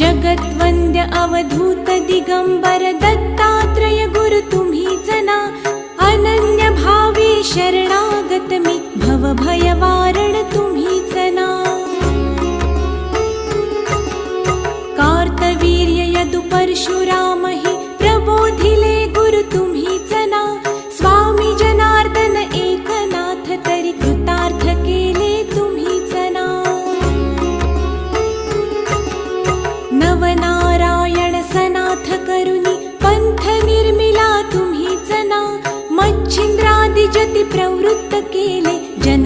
जगद्वन्द्य अवधूत दिगम्बर दत्तात्रय गुरु तुम्ही जना। अनन्य भावे शरणागत मी भव भयवारण तुम्ही जना। कार्तवीर्य यदु परशुराम जति प्रवृत्त केले जन